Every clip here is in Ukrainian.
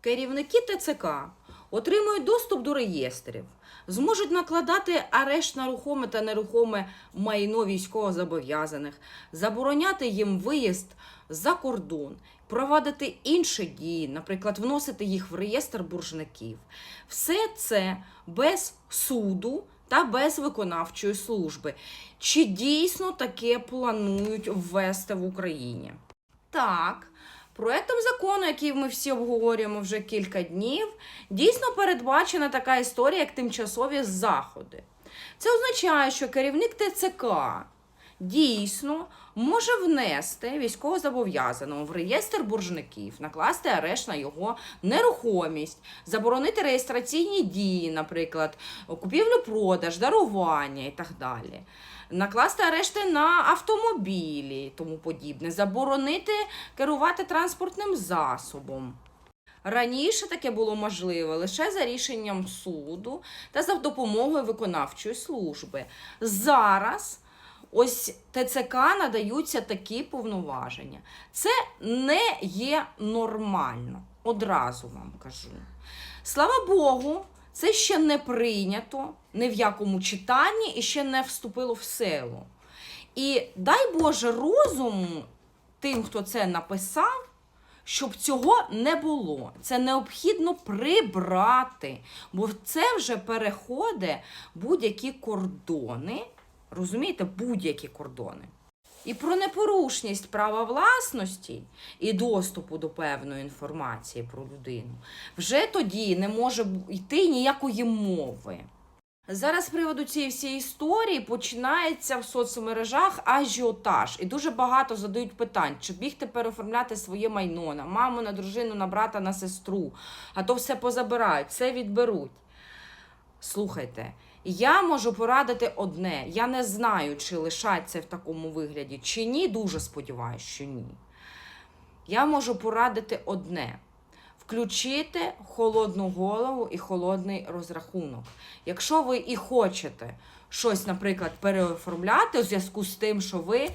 Керівники ТЦК отримують доступ до реєстрів, зможуть накладати арешт на рухоме та нерухоме майно військовозобов'язаних, забороняти їм виїзд за кордон, проводити інші дії, наприклад, вносити їх в реєстр боржників. Все це без суду та без виконавчої служби. Чи дійсно таке планують ввести в Україні? Так. Проектом закону, який ми всі обговорюємо вже кілька днів, дійсно передбачена така історія, як тимчасові заходи. Це означає, що керівник ТЦК дійсно може внести військовозобов'язаного в реєстр боржників, накласти арешт на його нерухомість, заборонити реєстраційні дії, наприклад, купівлю-продаж, дарування і так далі. Накласти арешти на автомобілі тому подібне, заборонити керувати транспортним засобом. Раніше таке було можливо лише за рішенням суду та за допомогою виконавчої служби. Зараз ось ТЦК надаються такі повноваження. Це не є нормально. Одразу вам кажу. Слава Богу, це ще не прийнято ні в якому читанні і ще не вступило в силу. І дай Боже розуму тим, хто це написав, щоб цього не було. Це необхідно прибрати, бо це вже переходить будь-які кордони. Розумієте, будь-які кордони. І про непорушність права власності і доступу до певної інформації про людину вже тоді не може йти ніякої мови. Зараз з приводу цієї всієї історії починається в соцмережах ажіотаж. І дуже багато задають питань, чи бігти переоформляти своє майно на маму, на дружину, на брата, на сестру, а то все позабирають, все відберуть. Слухайте, я можу порадити одне. Я не знаю, чи лишать це в такому вигляді, чи ні. Дуже сподіваюся, що ні. Я можу порадити одне: включити холодну голову і холодний розрахунок. Якщо ви і хочете щось, наприклад, переоформляти у зв'язку з тим, що ви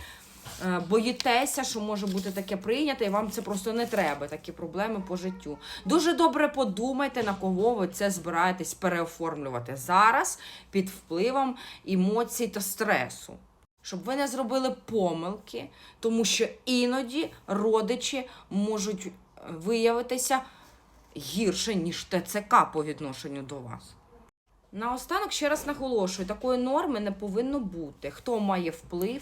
боїтеся, що може бути таке прийнято, і вам це просто не треба, такі проблеми по життю. Дуже добре подумайте, на кого ви це збираєтесь переоформлювати зараз під впливом емоцій та стресу. Щоб ви не зробили помилки, тому що іноді родичі можуть е, виявитися гірше, ніж ТЦК по відношенню до вас. Наостанок ще раз наголошую, такої норми не повинно бути. Хто має вплив,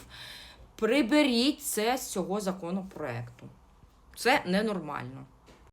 приберіть це з цього законопроекту. Це ненормально.